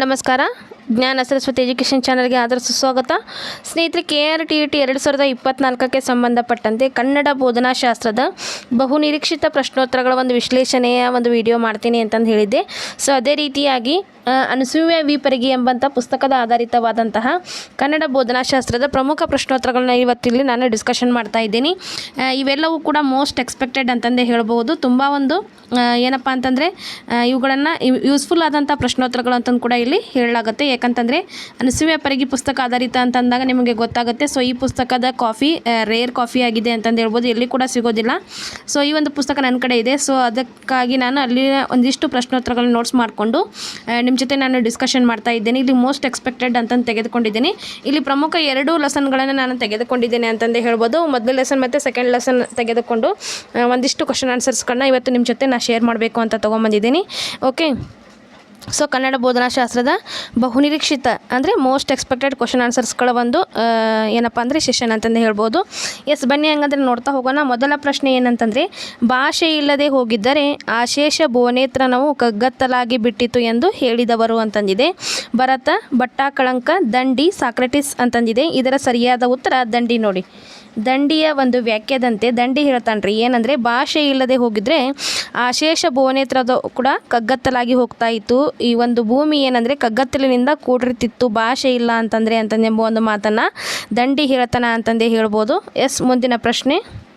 ನಮಸ್ಕಾರ. ಜ್ಞಾನ ಸರಸ್ವತಿ ಎಜುಕೇಷನ್ ಚಾನಲ್ಗೆ ಆದರ ಸುಸ್ವಾಗತ ಸ್ನೇಹಿತರೆ, K R T E T ಎರಡು ಸಾವಿರದ ಇಪ್ಪತ್ನಾಲ್ಕಕ್ಕೆ ಸಂಬಂಧಪಟ್ಟಂತೆ ಕನ್ನಡ ಬೋಧನಾಶಾಸ್ತ್ರದ ಬಹುನಿರೀಕ್ಷಿತ ಪ್ರಶ್ನೋತ್ತರಗಳ ಒಂದು ವಿಶ್ಲೇಷಣೆಯ ಒಂದು ವಿಡಿಯೋ ಮಾಡ್ತೀನಿ ಅಂತಂದು ಹೇಳಿದ್ದೆ. ಸೊ ಅದೇ ರೀತಿಯಾಗಿ ಅನಸೂಯ ವಿಪರಿಗೆ ಎಂಬಂಥ ಪುಸ್ತಕದ ಆಧಾರಿತವಾದಂತಹ ಕನ್ನಡ ಬೋಧನಾಶಾಸ್ತ್ರದ ಪ್ರಮುಖ ಪ್ರಶ್ನೋತ್ತರಗಳನ್ನ ಇವತ್ತಿಲ್ಲಿ ನಾನು ಡಿಸ್ಕಷನ್ ಮಾಡ್ತಾ ಇದ್ದೀನಿ. ಇವೆಲ್ಲವೂ ಕೂಡ ಮೋಸ್ಟ್ ಎಕ್ಸ್ಪೆಕ್ಟೆಡ್ ಅಂತಂದೇ ಹೇಳ್ಬೋದು ತುಂಬ ಒಂದು ಏನಪ್ಪ ಅಂತಂದರೆ ಇವುಗಳನ್ನು ಯೂಸ್ಫುಲ್ ಆದಂಥ ಪ್ರಶ್ನೋತ್ತರಗಳು ಅಂತಂದು ಕೂಡ ಇಲ್ಲಿ ಹೇಳಲಾಗುತ್ತೆ. ಯಾಕಂತಂದರೆ ಅನಸೂಯ ಪರಿಗಿ ಪುಸ್ತಕ ಆಧಾರಿತ ಅಂತಂದಾಗ ನಿಮಗೆ ಗೊತ್ತಾಗುತ್ತೆ. ಸೊ ಈ ಪುಸ್ತಕದ ಕಾಫಿ ರೇರ್ ಕಾಫಿ ಆಗಿದೆ ಅಂತಂದು ಹೇಳ್ಬೋದು. ಎಲ್ಲಿ ಕೂಡ ಸಿಗೋದಿಲ್ಲ. ಸೊ ಈ ಒಂದು ಪುಸ್ತಕ ನನ್ನ ಕಡೆ ಇದೆ. ಸೊ ಅದಕ್ಕಾಗಿ ನಾನು ಅಲ್ಲಿ ಒಂದಿಷ್ಟು ಪ್ರಶ್ನೋತ್ತರಗಳನ್ನ ನೋಟ್ಸ್ ಮಾಡಿಕೊಂಡು ನಿಮ್ಮ ಜೊತೆ ನಾನು ಡಿಸ್ಕಷನ್ ಮಾಡ್ತಾ ಇದ್ದೇನೆ. ಇಲ್ಲಿ ಮೋಸ್ಟ್ ಎಕ್ಸ್ಪೆಕ್ಟೆಡ್ ಅಂತಂದು ತೆಗೆದುಕೊಂಡಿದ್ದೀನಿ. ಇಲ್ಲಿ ಪ್ರಮುಖ ಎರಡು ಲೆಸನ್ಗಳನ್ನು ನಾನು ತೆಗೆದುಕೊಂಡಿದ್ದೇನೆ ಅಂತಂದು ಹೇಳ್ಬೋದು. ಮೊದಲ ಲೆಸನ್ ಮತ್ತು ಸೆಕೆಂಡ್ ಲೆಸನ್ ತೆಗೆದುಕೊಂಡು ಒಂದಿಷ್ಟು ಕ್ವಶನ್ ಆನ್ಸರ್ಸ್ಗಳನ್ನ ಇವತ್ತು ನಿಮ್ಮ ಜೊತೆ ನಾನು ಶೇರ್ ಮಾಡಬೇಕು ಅಂತ ತೊಗೊಂಬಂದಿದ್ದೀನಿ. ಓಕೆ ಸೊ ಕನ್ನಡ ಬೋಧನಾಶಾಸ್ತ್ರದ ಬಹುನಿರೀಕ್ಷಿತ ಅಂದರೆ ಮೋಸ್ಟ್ ಎಕ್ಸ್ಪೆಕ್ಟೆಡ್ ಕ್ವಶನ್ ಆನ್ಸರ್ಸ್ಗಳ ಒಂದು ಆ, ಏನಪ್ಪ ಅಂದರೆ ಸೆಷನ್ ಅಂತಂದು ಹೇಳ್ಬೋದು. ಎಸ್ ಬನ್ನಿ ಹಂಗಂದ್ರೆ ನೋಡ್ತಾ ಹೋಗೋಣ. ಮೊದಲ ಪ್ರಶ್ನೆ ಏನಂತಂದರೆ ಭಾಷೆ ಇಲ್ಲದೆ ಹೋಗಿದ್ದರೆ ಆಶೇಷ ಭುವನೇತ್ರನವು ಕಗ್ಗತ್ತಲಾಗಿ ಬಿಟ್ಟಿತು ಎಂದು ಹೇಳಿದವರು ಅಂತಂದಿದೆ. ಭರತ ಬಟ್ಟಾಕಳಂಕ ದಂಡಿ ಸಾಕ್ರೆಟಿಸ್ ಅಂತಂದಿದೆ. ಇದರ ಸರಿಯಾದ ಉತ್ತರ ದಂಡಿ ನೋಡಿ. ದಂಡಿಯ ಒಂದು ವ್ಯಾಖ್ಯದಂತೆ ದಂಡಿ ಹೇಳ್ತಾನ್ರಿ. ಏನಂದರೆ ಭಾಷೆ ಇಲ್ಲದೆ ಹೋಗಿದ್ರೆ ಆಶೇಷ ಭುವನೇತ್ರದ ಕೂಡ ಕಗ್ಗತ್ತಲಾಗಿ ಹೋಗ್ತಾ ಇತ್ತು. ಈ ಒಂದು ಭೂಮಿ ಏನಂದರೆ ಕಗ್ಗತ್ತಲಿನಿಂದ ಕೂಡಿರ್ತಿತ್ತು ಭಾಷೆ ಇಲ್ಲ ಅಂತಂದರೆ ಅಂತಂದೆಂಬ ಒಂದು ಮಾತನ್ನು ದಂಡಿ ಹೇಳ್ತಾನ ಅಂತಂದೇ ಹೇಳ್ಬೋದು. ಎಸ್, ಮುಂದಿನ ಪ್ರಶ್ನೆ.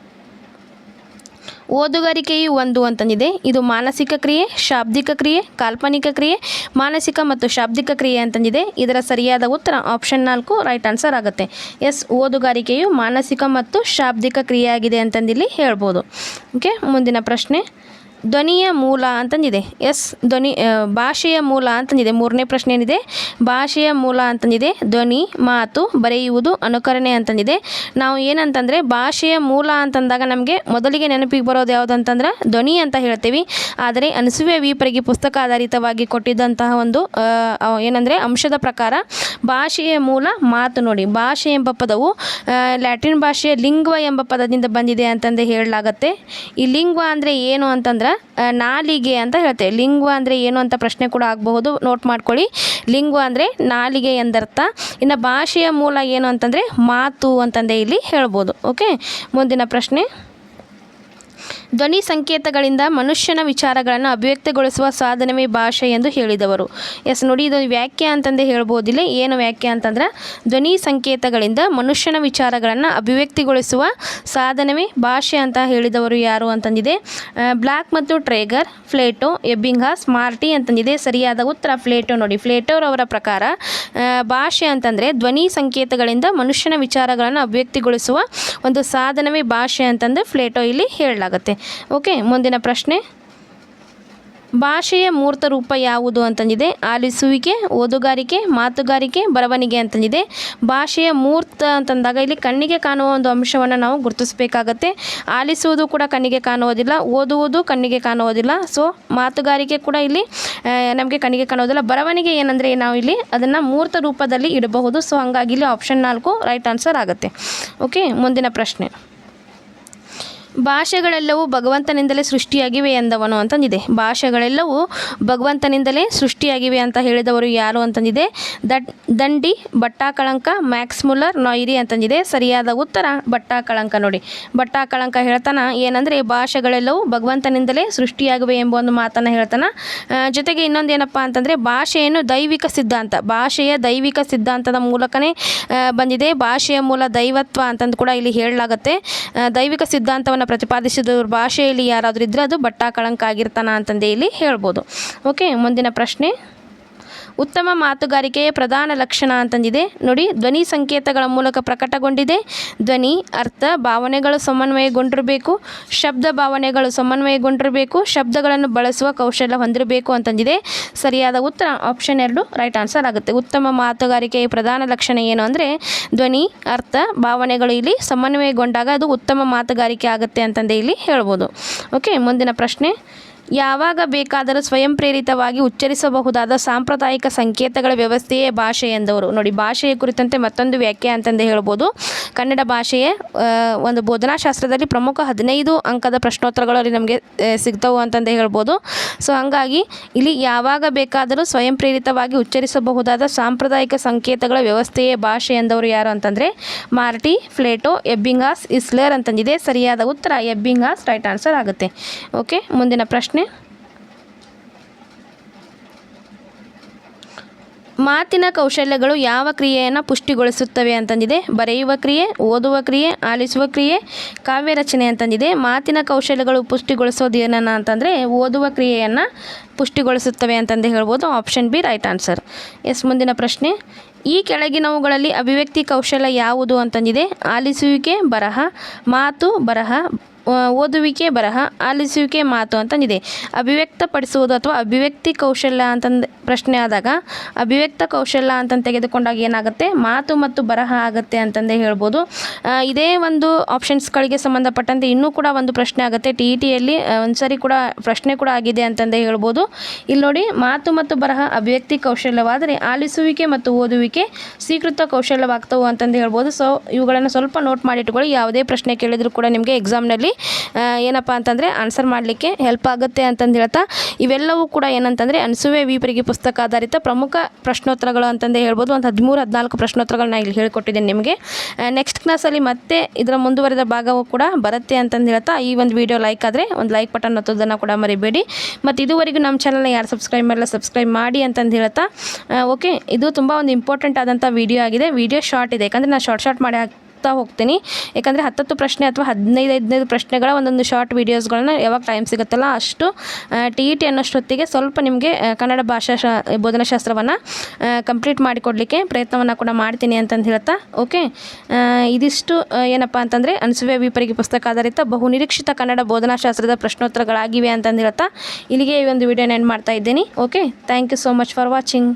ಓದುಗಾರಿಕೆಯು ಒಂದು ಅಂತಂದಿದೆ. ಇದು ಮಾನಸಿಕ ಕ್ರಿಯೆ, ಶಾಬ್ದಿಕ ಕ್ರಿಯೆ, ಕಾಲ್ಪನಿಕ ಕ್ರಿಯೆ, ಮಾನಸಿಕ ಮತ್ತು ಶಾಬ್ದಿಕ ಕ್ರಿಯೆ ಅಂತಂದಿದೆ. ಇದರ ಸರಿಯಾದ ಉತ್ತರ ಆಪ್ಷನ್ ನಾಲ್ಕು, ರೈಟ್ ಆನ್ಸರ್ ಆಗುತ್ತೆ. ಎಸ್, ಓದುಗಾರಿಕೆಯು ಮಾನಸಿಕ ಮತ್ತು ಶಾಬ್ದಿಕ ಕ್ರಿಯೆಯಾಗಿದೆ ಅಂತಂದಿಲ್ಲಿ ಹೇಳ್ಬೋದು. ಓಕೆ, ಮುಂದಿನ ಪ್ರಶ್ನೆ. ಧ್ವನಿಯ ಮೂಲ ಅಂತಂದಿದೆ. ಎಸ್, ಧ್ವನಿ ಭಾಷೆಯ ಮೂಲ ಅಂತಂದಿದೆ. ಮೂರನೇ ಪ್ರಶ್ನೆ ಏನಿದೆ? ಭಾಷೆಯ ಮೂಲ ಅಂತಂದಿದೆ. ಧ್ವನಿ, ಮಾತು ಬರೆಯುವುದು ಅನುಕರಣೆ ಅಂತಂದಿದೆ. ನಾವು ಏನಂತಂದರೆ, ಭಾಷೆಯ ಮೂಲ ಅಂತಂದಾಗ ನಮಗೆ ಮೊದಲಿಗೆ ನೆನಪಿಗೆ ಬರೋದು ಯಾವುದು ಅಂತಂದ್ರೆ ಧ್ವನಿ ಅಂತ ಹೇಳ್ತೀವಿ. ಆದರೆ ಅನಿಸುವೆ ವಿಪರಿಗೆ ಪುಸ್ತಕ ಆಧಾರಿತವಾಗಿ ಕೊಟ್ಟಿದ್ದಂತಹ ಒಂದು ಏನಂದರೆ, ಅಂಶದ ಪ್ರಕಾರ ಭಾಷೆಯ ಮೂಲ ಮಾತು ನೋಡಿ. ಭಾಷೆ ಎಂಬ ಪದವು ಲ್ಯಾಟಿನ್ ಭಾಷೆಯ ಲಿಂಗ್ವ ಎಂಬ ಪದದಿಂದ ಬಂದಿದೆ ಅಂತಂದು ಹೇಳಲಾಗತ್ತೆ. ಈ ಲಿಂಗ್ವ ಅಂದರೆ ಏನು ಅಂತಂದ್ರೆ ನಾಲಿಗೆ ಅಂತ ಹೇಳ್ತೇವೆ. ಲಿಂಗ್ವ ಅಂದರೆ ಏನು ಅಂತ ಪ್ರಶ್ನೆ ಕೂಡ ಆಗಬಹುದು. ನೋಟ್ ಮಾಡ್ಕೊಳ್ಳಿ. ಲಿಂಗ್ವ ಅಂದರೆ ನಾಲಿಗೆ ಎಂದರ್ಥ. ಇನ್ನು ಭಾಷೆಯ ಮೂಲ ಏನು ಅಂತಂದರೆ ಮಾತು ಅಂತಂದೇ ಇಲ್ಲಿ ಹೇಳ್ಬೋದು. ಓಕೆ ಮುಂದಿನ ಪ್ರಶ್ನೆ. ಧ್ವನಿ ಸಂಕೇತಗಳಿಂದ ಮನುಷ್ಯನ ವಿಚಾರಗಳನ್ನು ಅಭಿವ್ಯಕ್ತಗೊಳಿಸುವ ಸಾಧನವೇ ಭಾಷೆ ಎಂದು ಹೇಳಿದವರು. ಎಸ್, ನೋಡಿ ಇದು ವ್ಯಾಖ್ಯೆ ಅಂತಂದೇ ಹೇಳ್ಬೋದಿಲ್ಲ ಏನು ವ್ಯಾಖ್ಯೆ ಅಂತಂದ್ರೆ, ಧ್ವನಿ ಸಂಕೇತಗಳಿಂದ ಮನುಷ್ಯನ ವಿಚಾರಗಳನ್ನು ಅಭಿವ್ಯಕ್ತಿಗೊಳಿಸುವ ಸಾಧನವೇ ಭಾಷೆ ಅಂತ ಹೇಳಿದವರು ಯಾರು ಅಂತಂದಿದೆ. ಬ್ಲ್ಯಾಕ್ ಮತ್ತು ಟ್ರೇಗರ್, ಫ್ಲೇಟೋ, ಎಬ್ಬಿಂಗ್ಹಾಸ್, ಮಾರ್ಟಿ ಅಂತಂದಿದೆ. ಸರಿಯಾದ ಉತ್ತರ ಫ್ಲೇಟೋ ನೋಡಿ. ಫ್ಲೇಟೋರವರ ಪ್ರಕಾರ ಭಾಷೆ ಅಂತಂದರೆ ಧ್ವನಿ ಸಂಕೇತಗಳಿಂದ ಮನುಷ್ಯನ ವಿಚಾರಗಳನ್ನು ಅಭಿವ್ಯಕ್ತಿಗೊಳಿಸುವ ಒಂದು ಸಾಧನವೇ ಭಾಷೆ ಅಂತಂದು ಫ್ಲೇಟೋ ಇಲ್ಲಿ ಹೇಳಲಾಗುತ್ತೆ. ಓಕೆ, ಮುಂದಿನ ಪ್ರಶ್ನೆ. ಭಾಷೆಯ ಮೂರ್ತ ರೂಪ ಯಾವುದು ಅಂತಂದಿದೆ. ಆಲಿಸುವಿಕೆ, ಓದುಗಾರಿಕೆ, ಮಾತುಗಾರಿಕೆ, ಬರವಣಿಗೆ ಅಂತಂದಿದೆ. ಭಾಷೆಯ ಮೂರ್ತ ಅಂತಂದಾಗ ಇಲ್ಲಿ ಕಣ್ಣಿಗೆ ಕಾಣುವ ಒಂದು ಅಂಶವನ್ನು ನಾವು ಗುರುತಿಸಬೇಕಾಗತ್ತೆ. ಆಲಿಸುವುದು ಕೂಡ ಕಣ್ಣಿಗೆ ಕಾಣುವುದಿಲ್ಲ, ಓದುವುದು ಕಣ್ಣಿಗೆ ಕಾಣುವುದಿಲ್ಲ. ಸೊ ಮಾತುಗಾರಿಕೆ ಕೂಡ ಇಲ್ಲಿ ನಮಗೆ ಕಣ್ಣಿಗೆ ಕಾಣುವುದಿಲ್ಲ. ಬರವಣಿಗೆ ಏನಂದರೆ ನಾವು ಇಲ್ಲಿ ಅದನ್ನು ಮೂರ್ತ ರೂಪದಲ್ಲಿ ಇಡಬಹುದು. ಸೊ ಹಾಗಾಗಿ ಇಲ್ಲಿ ಆಪ್ಷನ್ ನಾಲ್ಕು ರೈಟ್ ಆನ್ಸರ್ ಆಗುತ್ತೆ. ಓಕೆ ಮುಂದಿನ ಪ್ರಶ್ನೆ. ಭಾಷೆಗಳೆಲ್ಲವೂ ಭಗವಂತನಿಂದಲೇ ಸೃಷ್ಟಿಯಾಗಿವೆ ಎಂದವನು ಅಂತಂದಿದೆ. ಭಾಷೆಗಳೆಲ್ಲವೂ ಭಗವಂತನಿಂದಲೇ ಸೃಷ್ಟಿಯಾಗಿವೆ ಅಂತ ಹೇಳಿದವರು ಯಾರು ಅಂತಂದಿದೆ? ದಟ್ ದಂಡಿ ಬಟ್ಟಾಕಳಂಕ ಮ್ಯಾಕ್ಸ್ ಮುಲ್ಲರ್ ನಾಯಿರಿ ಅಂತಂದಿದೆ. ಸರಿಯಾದ ಉತ್ತರ ಬಟ್ಟಾಕಳಂಕ ನೋಡಿ. ಬಟ್ಟಾಕಳಂಕ ಹೇಳ್ತಾನ ಏನಂದರೆ, ಭಾಷೆಗಳೆಲ್ಲವೂ ಭಗವಂತನಿಂದಲೇ ಸೃಷ್ಟಿಯಾಗಿವೆ ಎಂಬ ಒಂದು ಮಾತನ್ನು ಹೇಳ್ತಾನ. ಜೊತೆಗೆ ಇನ್ನೊಂದು ಏನಪ್ಪ ಅಂತಂದರೆ, ಭಾಷೆಯನ್ನು ದೈವಿಕ ಸಿದ್ಧಾಂತ, ಭಾಷೆಯ ದೈವಿಕ ಸಿದ್ಧಾಂತದ ಮೂಲಕನೇ ಬಂದಿದೆ. ಭಾಷೆಯ ಮೂಲ ದೈವತ್ವ ಅಂತಂದು ಕೂಡ ಇಲ್ಲಿ ಹೇಳಲಾಗುತ್ತೆ. ದೈವಿಕ ಸಿದ್ಧಾಂತವನ್ನು ಪ್ರತಿಪಾದಿಸಿದವರು ಭಾಷೆಯಲ್ಲಿ ಯಾರಾದರೂ ಇದ್ದರೆ ಅದು ಬಟ್ಟಾಕಳಂಕ ಆಗಿರ್ತಾನ ಅಂತಂದೇ ಇಲ್ಲಿ ಹೇಳ್ಬೋದು. ಓಕೆ ಮುಂದಿನ ಪ್ರಶ್ನೆ. ಉತ್ತಮ ಮಾತುಗಾರಿಕೆಯ ಪ್ರಧಾನ ಲಕ್ಷಣ ಅಂತಂದಿದೆ. ನೋಡಿ, ಧ್ವನಿ ಸಂಕೇತಗಳ ಮೂಲಕ ಪ್ರಕಟಗೊಂಡಿದೆ. ಧ್ವನಿ, ಅರ್ಥ, ಭಾವನೆಗಳು ಸಮನ್ವಯಗೊಂಡಿರಬೇಕು. ಶಬ್ದ ಭಾವನೆಗಳು ಸಮನ್ವಯಗೊಂಡಿರಬೇಕು. ಶಬ್ದಗಳನ್ನು ಬಳಸುವ ಕೌಶಲ್ಯ ಹೊಂದಿರಬೇಕು ಅಂತಂದಿದೆ. ಸರಿಯಾದ ಉತ್ತರ ಆಪ್ಷನ್ ಎರಡು ರೈಟ್ ಆನ್ಸರ್ ಆಗುತ್ತೆ. ಉತ್ತಮ ಮಾತುಗಾರಿಕೆಯ ಪ್ರಧಾನ ಲಕ್ಷಣ ಏನು ಅಂದರೆ, ಧ್ವನಿ, ಅರ್ಥ, ಭಾವನೆಗಳು ಇಲ್ಲಿ ಸಮನ್ವಯಗೊಂಡಾಗ ಅದು ಉತ್ತಮ ಮಾತುಗಾರಿಕೆ ಆಗುತ್ತೆ ಅಂತಂದೇ ಇಲ್ಲಿ ಹೇಳ್ಬೋದು. ಓಕೆ ಮುಂದಿನ ಪ್ರಶ್ನೆ. ಯಾವಾಗ ಬೇಕಾದರೂ ಸ್ವಯಂ ಪ್ರೇರಿತವಾಗಿ ಉಚ್ಚರಿಸಬಹುದಾದ ಸಾಂಪ್ರದಾಯಿಕ ಸಂಕೇತಗಳ ವ್ಯವಸ್ಥೆಯೇ ಭಾಷೆ ಎಂದವರು. ನೋಡಿ, ಭಾಷೆಯ ಕುರಿತಂತೆ ಮತ್ತೊಂದು ವ್ಯಾಖ್ಯೆ ಅಂತಂದು ಹೇಳ್ಬೋದು. ಕನ್ನಡ ಭಾಷೆಯ ಒಂದು ಬೋಧನಾಶಾಸ್ತ್ರದಲ್ಲಿ ಪ್ರಮುಖ ಹದಿನೈದು ಅಂಕದ ಪ್ರಶ್ನೋತ್ತರಗಳು ಅಲ್ಲಿ ನಮಗೆ ಸಿಗ್ತವು ಅಂತಂದು ಹೇಳ್ಬೋದು. ಸೊ, ಹಾಗಾಗಿ ಇಲ್ಲಿ ಯಾವಾಗ ಬೇಕಾದರೂ ಸ್ವಯಂ ಪ್ರೇರಿತವಾಗಿ ಉಚ್ಚರಿಸಬಹುದಾದ ಸಾಂಪ್ರದಾಯಿಕ ಸಂಕೇತಗಳ ವ್ಯವಸ್ಥೆಯೇ ಭಾಷೆ ಎಂದವರು ಯಾರು ಅಂತಂದರೆ, ಮಾರ್ಟಿ, ಫ್ಲೇಟೋ, ಎಬ್ಬಿಂಗಾಸ್, ಇಸ್ಲರ್ ಅಂತಂದಿದೆ. ಸರಿಯಾದ ಉತ್ತರ ಎಬ್ಬಿಂಗಾಸ್, ರೈಟ್ ಆನ್ಸರ್ ಆಗುತ್ತೆ. ಓಕೆ, ಮುಂದಿನ ಪ್ರಶ್ನೆ. ಮಾತಿನ ಕೌಶಲ್ಯಗಳು ಯಾವ ಕ್ರಿಯೆಯನ್ನು ಪುಷ್ಟಿಗೊಳಿಸುತ್ತವೆ ಅಂತಂದಿದೆ. ಬರೆಯುವ ಕ್ರಿಯೆ, ಓದುವ ಕ್ರಿಯೆ, ಆಲಿಸುವ ಕ್ರಿಯೆ, ಕಾವ್ಯ ರಚನೆ ಅಂತಂದಿದೆ. ಮಾತಿನ ಕೌಶಲ್ಯಗಳು ಪುಷ್ಟಿಗೊಳಿಸೋದು ಏನನ್ನ ಅಂತಂದರೆ ಓದುವ ಕ್ರಿಯೆಯನ್ನು ಪುಷ್ಟಿಗೊಳಿಸುತ್ತವೆ ಅಂತಂದು ಹೇಳ್ಬೋದು. Option B right answer. Yes, ಮುಂದಿನ ಪ್ರಶ್ನೆ. ಈ ಕೆಳಗಿನವುಗಳಲ್ಲಿ ಅಭಿವ್ಯಕ್ತಿ ಕೌಶಲ್ಯ ಯಾವುದು ಅಂತಂದಿದೆ. ಆಲಿಸುವಿಕೆ ಬರಹ, ಮಾತು ಬರಹ ಓದುವಿಕೆ ಬರಹ, ಆಲಿಸುವಿಕೆ ಮಾತು ಅಂತಂದಿದೆ ಅಭಿವ್ಯಕ್ತಪಡಿಸುವುದು ಅಥವಾ ಅಭಿವ್ಯಕ್ತಿ ಕೌಶಲ್ಯ ಅಂತಂದು ಪ್ರಶ್ನೆ ಆದಾಗ, ಅಭಿವ್ಯಕ್ತ ಕೌಶಲ್ಯ ಅಂತಂದು ತೆಗೆದುಕೊಂಡಾಗ ಏನಾಗುತ್ತೆ? ಮಾತು ಮತ್ತು ಬರಹ ಆಗುತ್ತೆ ಅಂತಂದೇ ಹೇಳ್ಬೋದು. ಇದೇ ಒಂದು ಆಪ್ಷನ್ಸ್ಗಳಿಗೆ ಸಂಬಂಧಪಟ್ಟಂತೆ ಇನ್ನೂ ಕೂಡ ಒಂದು ಪ್ರಶ್ನೆ ಆಗುತ್ತೆ. ಟಿ ಇ ಟಿಯಲ್ಲಿ ಒಂದು ಸರಿ ಕೂಡ ಪ್ರಶ್ನೆ ಕೂಡ ಆಗಿದೆ ಅಂತಂದೇ ಹೇಳ್ಬೋದು. ಇಲ್ಲಿ ನೋಡಿ, ಮಾತು ಮತ್ತು ಬರಹ ಅಭಿವ್ಯಕ್ತಿ ಕೌಶಲ್ಯವಾದರೆ ಆಲಿಸುವಿಕೆ ಮತ್ತು ಓದುವಿಕೆ ಸ್ವೀಕೃತ ಕೌಶಲ್ಯವಾಗ್ತವು ಅಂತಂದು ಹೇಳ್ಬೋದು. ಸೊ, ಇವುಗಳನ್ನು ಸ್ವಲ್ಪ ನೋಟ್ ಮಾಡಿಟ್ಕೊಳ್ಳಿ ಯಾವುದೇ ಪ್ರಶ್ನೆ ಕೇಳಿದರೂ ಕೂಡ ನಿಮಗೆ ಎಕ್ಸಾಮ್ನಲ್ಲಿ ಏನಪ್ಪ ಅಂತಂದರೆ ಆನ್ಸರ್ ಮಾಡಲಿಕ್ಕೆ ಹೆಲ್ಪ್ ಆಗುತ್ತೆ ಅಂತಂದು ಹೇಳ್ತಾ, ಇವೆಲ್ಲವೂ ಕೂಡ ಏನಂತಂದರೆ ಅನಸುವೆ ವಿಪರಿಗೆ ಪುಸ್ತಕ ಆಧಾರಿತ ಪ್ರಮುಖ ಪ್ರಶ್ನೋತ್ತರಗಳು ಅಂತಂದು ಹೇಳ್ಬೋದು. ಒಂದು ಹದಿಮೂರು, ಹದಿನಾಲ್ಕು ಪ್ರಶ್ನೋತ್ತರಗಳನ್ನ ಇಲ್ಲಿ ಹೇಳ್ಕೊಟ್ಟಿದ್ದೇನೆ ನಿಮಗೆ. ನೆಕ್ಸ್ಟ್ ಕ್ಲಾಸಲ್ಲಿ ಮತ್ತೆ ಇದರ ಮುಂದುವರೆದ ಭಾಗವೂ ಕೂಡ ಬರುತ್ತೆ ಅಂತಂದು ಹೇಳ್ತಾ, ಈ ಒಂದು ವಿಡಿಯೋ ಲೈಕ್ ಆದರೆ ಒಂದು ಲೈಕ್ ಬಟನ್ ಹತ್ತೋದನ್ನು ಕೂಡ ಮರಿಬೇಡಿ. ಮತ್ತು ಇದುವರೆಗೂ ನಮ್ಮ ಚಾನಲ್ನ ಯಾರು ಸಬ್ಸ್ಕ್ರೈಬ್ ಮಾಡಲ್ಲ ಸಬ್ಸ್ಕ್ರೈಬ್ ಮಾಡಿ ಅಂತಂದು ಹೇಳ್ತಾ ಓಕೆ ಇದು ತುಂಬ ಒಂದು ಇಂಪಾರ್ಟೆಂಟ್ ಆದಂಥ ವಿಡಿಯೋ ಆಗಿದೆ. ವಿಡಿಯೋ ಶಾರ್ಟ್ ಇದೆ. ಯಾಕಂದರೆ ನಾನು ಶಾರ್ಟ್ ಶಾರ್ಟ್ ಮಾಡಿ ಹಾಕ್ತಾ ಹೋಗ್ತೀನಿ. ಯಾಕಂದರೆ ಹತ್ತತ್ತು ಪ್ರಶ್ನೆ ಅಥವಾ ಹದಿನೈದು ಹದಿನೈದು ಪ್ರಶ್ನೆಗಳ ಒಂದೊಂದು ಶಾರ್ಟ್ ವೀಡಿಯೋಸ್ಗಳನ್ನ ಯಾವಾಗ ಟೈಮ್ ಸಿಗುತ್ತಲ್ಲ ಅಷ್ಟು ಟಿ ಇ ಟಿ ಅನ್ನೋಷ್ಟೊತ್ತಿಗೆ ಸ್ವಲ್ಪ ನಿಮಗೆ ಕನ್ನಡ ಭಾಷಾ ಶಾ ಬೋಧನಾಶಾಸ್ತ್ರವನ್ನು ಕಂಪ್ಲೀಟ್ ಮಾಡಿಕೊಡಲಿಕ್ಕೆ ಪ್ರಯತ್ನವನ್ನು ಕೂಡ ಮಾಡ್ತೀನಿ ಅಂತಂದು ಹೇಳ್ತಾ ಓಕೆ ಇದಿಷ್ಟು ಏನಪ್ಪ ಅಂತಂದರೆ ಅನಸುವೆ ವಿಪರಿಗೆ ಪುಸ್ತಕ ಆಧಾರಿತ ಬಹು ನಿರೀಕ್ಷಿತ ಕನ್ನಡ ಬೋಧನಾಶಾಸ್ತ್ರದ ಪ್ರಶ್ನೋತ್ತರಗಳಾಗಿವೆ ಅಂತಂದು ಹೇಳ್ತಾ ಇಲ್ಲಿಗೆ ಈ ಒಂದು ವಿಡಿಯೋನ ಎಂಡ್ ಮಾಡ್ತಾ ಇದ್ದೀನಿ. Okay thank you so much for watching